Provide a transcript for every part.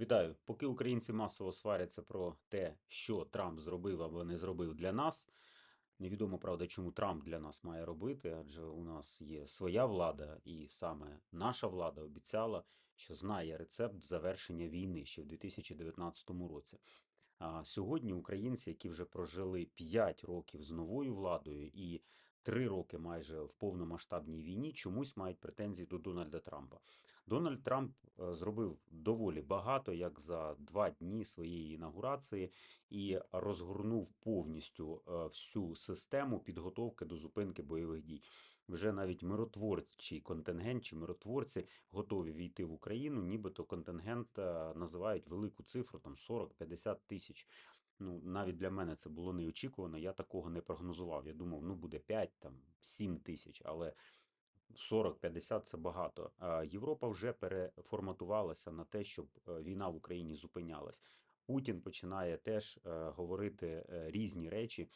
Вітаю. Поки українці масово сваряться про те, що Трамп зробив або не зробив для нас. Невідомо, правда, чому Трамп для нас має робити, адже у нас є своя влада, і саме наша влада обіцяла, що знає рецепт завершення війни ще в 2019 році. А сьогодні українці, які вже прожили 5 років з новою владою і 3 роки майже в повномасштабній війні, чомусь мають претензії до Дональда Трампа. Дональд Трамп е, зробив доволі багато, як за два дні своєї інаугурації, і розгорнув повністю е, всю систему підготовки до зупинки бойових дій. Вже навіть миротворчий контингент чи миротворці готові війти в Україну, нібито контингент е, називають велику цифру там 40-50 тисяч. Ну, навіть для мене це було неочікувано. Я такого не прогнозував. Я думав, ну буде 5 там 7 тисяч, але 40-50 це багато. Європа вже переформатувалася на те, щоб е, війна в Україні зупинялась. Путін починає теж е, говорити е, різні речі,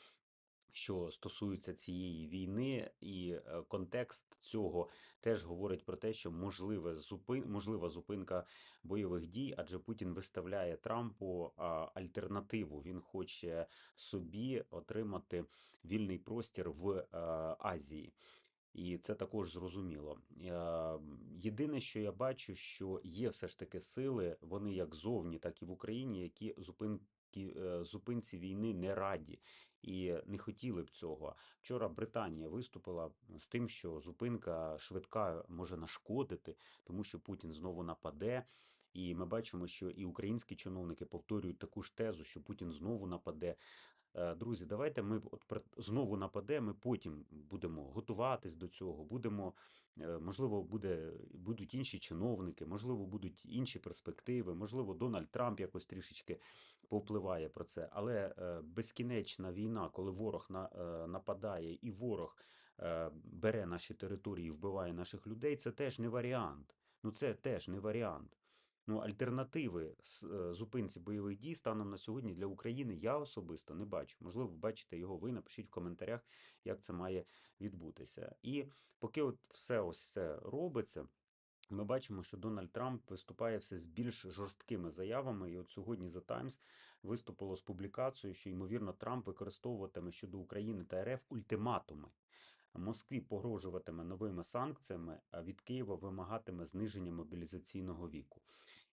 що стосуються цієї війни, і контекст цього теж говорить про те, що можливе зупин, можлива зупинка бойових дій, адже Путін виставляє Трампу альтернативу. Він хоче собі отримати вільний простір в Азії. І це також зрозуміло. Е, Єдине, що я бачу, що є все ж таки сили, вони як зовні, так і в Україні, які зупинки е, зупинці війни не раді і не хотіли б цього. Вчора Британія виступила з тим, що зупинка швидка може нашкодити, тому що Путін знову нападе. І ми бачимо, що і українські чиновники повторюють таку ж тезу, що Путін знову нападе. Е, Друзі, давайте ми от знову нападе, ми потім будемо готуватись до цього, будемо, е, можливо, буде, будуть інші чиновники, можливо, будуть інші перспективи, можливо, Дональд Трамп якось трішечки повпливає про це. Але е, безкінечна війна, коли ворог на, нападає і ворог бере наші території, вбиває наших людей, це теж не варіант. Ну це теж не варіант. Ну, альтернативи е, зупинці бойових дій станом на сьогодні для України я особисто не бачу. Можливо, ви бачите його ви, напишіть в коментарях, як це має відбутися. І поки от все ось це робиться. Ми бачимо, що Дональд Трамп виступає все з більш жорсткими заявами. І от сьогодні The Times виступило з публікацією, що ймовірно Трамп використовуватиме щодо України та РФ ультиматуми. Москві погрожуватиме новими санкціями, а від Києва вимагатиме зниження мобілізаційного віку.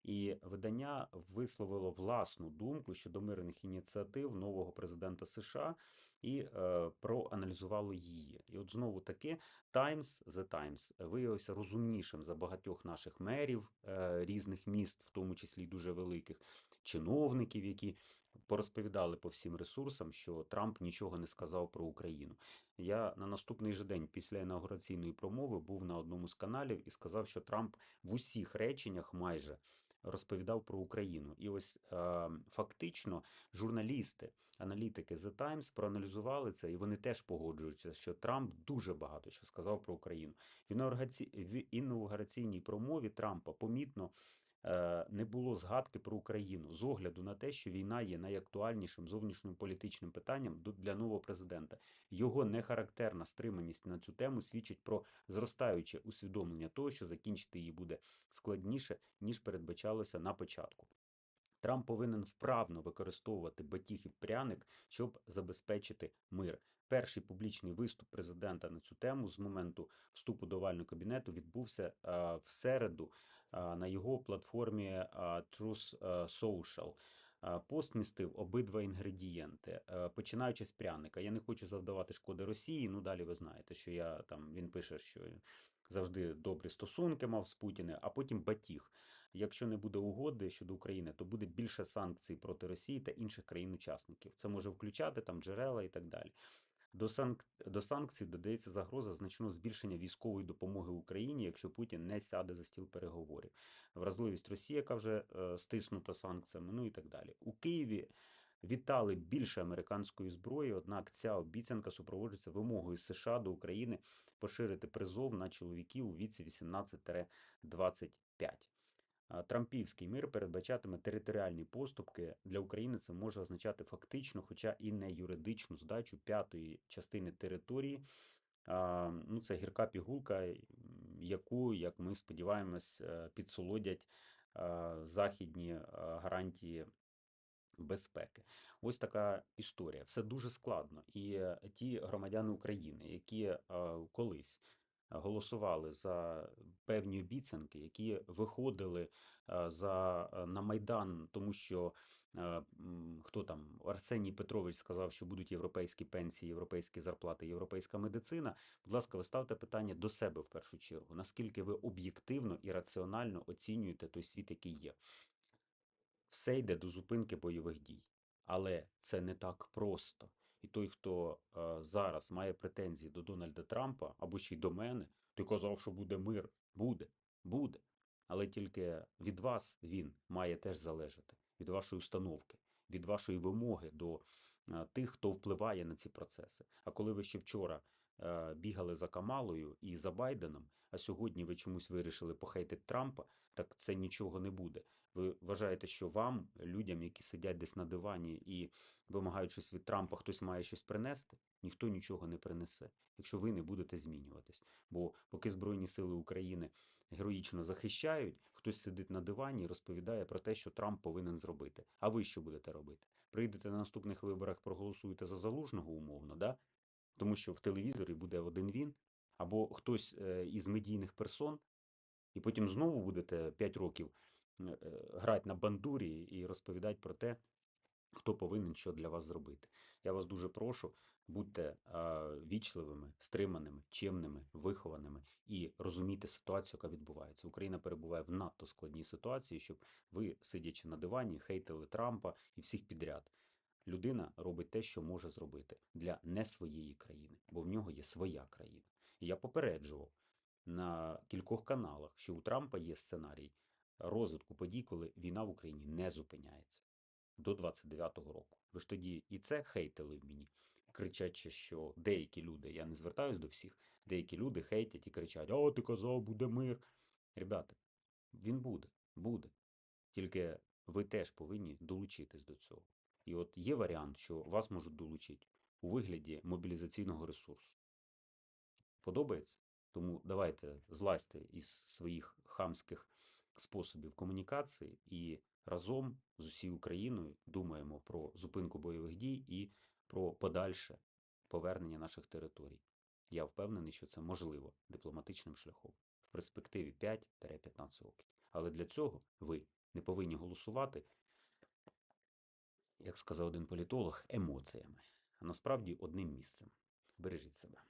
І видання висловило власну думку щодо мирних ініціатив нового президента США і е, проаналізувало її. І от знову таки Times, The Times виявився розумнішим за багатьох наших мерів е, різних міст, в тому числі дуже великих чиновників, які порозповідали по всім ресурсам, що Трамп нічого не сказав про Україну. Я на наступний же день після інаугураційної промови був на одному з каналів і сказав, що Трамп в усіх реченнях майже розповідав про Україну. І ось е, фактично журналісти, аналітики The Times проаналізували це, і вони теж погоджуються, що Трамп дуже багато що сказав про Україну. В інаугураційній промові Трампа помітно не було згадки про Україну з огляду на те, що війна є найактуальнішим зовнішньополітичним питанням до- для нового президента. Його нехарактерна стриманість на цю тему свідчить про зростаюче усвідомлення того, що закінчити її буде складніше, ніж передбачалося на початку. Трамп повинен вправно використовувати батіг і пряник, щоб забезпечити мир. Перший публічний виступ президента на цю тему з моменту вступу до овального кабінету відбувся е, в середу е, на його платформі Truth е, Social. Пост містив обидва інгредієнти, е, починаючи з пряника. Я не хочу завдавати шкоди Росії. Ну далі ви знаєте, що я там він пише, що завжди добрі стосунки мав з Путіним, а потім батіг. Якщо не буде угоди щодо України, то буде більше санкцій проти Росії та інших країн-учасників. Це може включати там джерела і так далі. До, санк... до санкцій додається загроза значного збільшення військової допомоги Україні, якщо Путін не сяде за стіл переговорів. Вразливість Росії, яка вже е, стиснута санкціями, ну і так далі. У Києві вітали більше американської зброї, однак ця обіцянка супроводжується вимогою США до України поширити призов на чоловіків у віці 18-25. Трампівський мир передбачатиме територіальні поступки. Для України це може означати фактично, хоча і не юридичну здачу п'ятої частини території. Ну, це гірка пігулка, яку, як ми сподіваємось, е, підсолодять західні е, гарантії безпеки. Ось така історія. Все дуже складно. І е, ті громадяни України, які колись голосували за певні обіцянки, які виходили е, за е, на Майдан, тому що е, хто там Арсеній Петрович сказав, що будуть європейські пенсії, європейські зарплати, європейська медицина. Будь ласка, ви ставте питання до себе в першу чергу. Наскільки ви об'єктивно і раціонально оцінюєте той світ, який є? все йде до зупинки бойових дій. Але це не так просто. І той, хто е, зараз має претензії до Дональда Трампа або ще й до мене, той казав, що буде мир. Буде, буде. Але тільки від вас він має теж залежати, від вашої установки, від вашої вимоги до е, тих, хто впливає на ці процеси. А коли ви ще вчора е, бігали за Камалою і за Байденом, а сьогодні ви чомусь вирішили похейтити Трампа, так це нічого не буде. Ви вважаєте, що вам, людям, які сидять десь на дивані і вимагають щось від Трампа, хтось має щось принести? Ніхто нічого не принесе, якщо ви не будете змінюватись. Бо поки Збройні Сили України героїчно захищають, хтось сидить на дивані і розповідає про те, що Трамп повинен зробити. А ви що будете робити? Прийдете на наступних виборах, проголосуєте за залужного умовно, да? тому що в телевізорі буде один він, або хтось е, із медійних персон, і потім знову будете 5 років грати на бандурі і розповідати про те, хто повинен що для вас зробити. Я вас дуже прошу, будьте е, вічливими, стриманими, чемними, вихованими і розумійте ситуацію, яка відбувається. Україна перебуває в надто складній ситуації, щоб ви, сидячи на дивані, хейтили Трампа і всіх підряд. Людина робить те, що може зробити для не своєї країни, бо в нього є своя країна. І я попереджував на кількох каналах, що у Трампа є сценарій розвитку подій, коли війна в Україні не зупиняється до 29-го року. Ви ж тоді і це хейтили в мені, кричачи, що деякі люди, я не звертаюсь до всіх, деякі люди хейтять і кричать: О, ти казав, буде мир. Ребята, він буде, буде. Тільки ви теж повинні долучитись до цього. І от є варіант, що вас можуть долучити у вигляді мобілізаційного ресурсу. Подобається? Тому давайте злазьте із своїх хамських способів комунікації і разом з усією Україною думаємо про зупинку бойових дій і про подальше повернення наших територій. Я впевнений, що це можливо дипломатичним шляхом в перспективі 5-15 років. Але для цього ви не повинні голосувати, як сказав один політолог, емоціями, а насправді одним місцем. Бережіть себе.